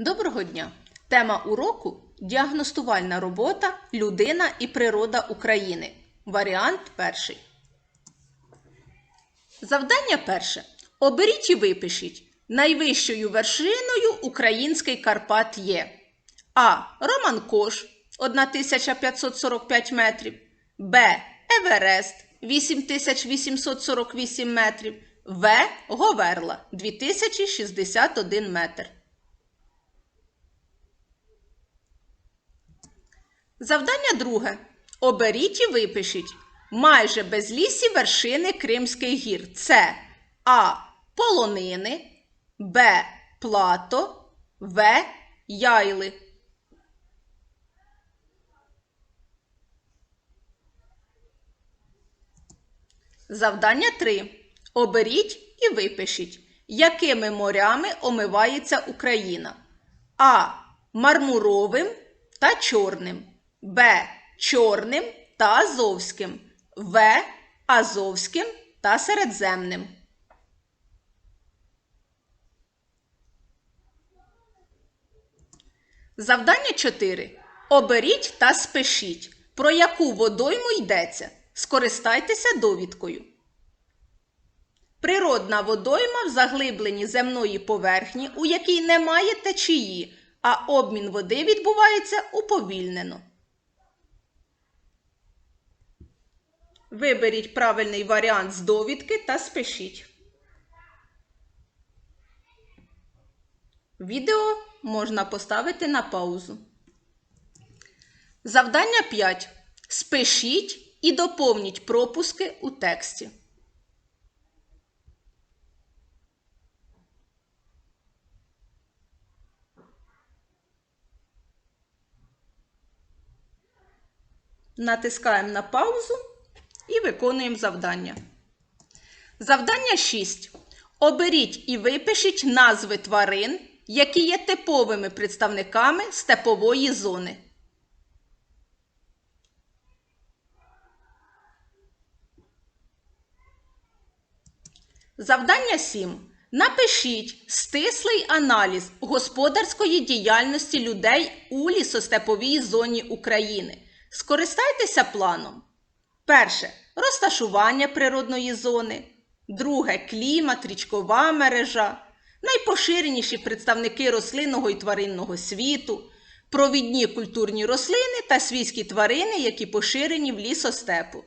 Доброго дня! Тема уроку діагностувальна робота Людина і природа України. Варіант перший. Завдання перше. Оберіть і випишіть. Найвищою вершиною український Карпат є А. Романкош 1545 метрів. Б. Еверест 8848 метрів. В. Говерла 2061 метр. Завдання друге. Оберіть і випишіть. Майже безлісі вершини Кримських гір. Це А. Полонини, Б. Плато, В. Яйли. Завдання 3. Оберіть і випишіть, якими морями омивається Україна. А. Мармуровим та чорним. Б. Чорним та Азовським. В. Азовським та Середземним. Завдання 4. Оберіть та спишіть. Про яку водойму йдеться? Скористайтеся довідкою. Природна водойма в заглибленні земної поверхні, у якій немає течії, а обмін води відбувається уповільнено. Виберіть правильний варіант з довідки та спишіть. Відео можна поставити на паузу. Завдання 5. Спишіть і доповніть пропуски у тексті. Натискаємо на паузу і виконуємо завдання. Завдання 6. Оберіть і випишіть назви тварин, які є типовими представниками степової зони. Завдання 7. Напишіть стислий аналіз господарської діяльності людей у лісостеповій зоні України. Скористайтеся планом. Перше розташування природної зони. Друге клімат, річкова мережа. Найпоширеніші представники рослинного і тваринного світу, провідні культурні рослини та свійські тварини, які поширені в лісостепу.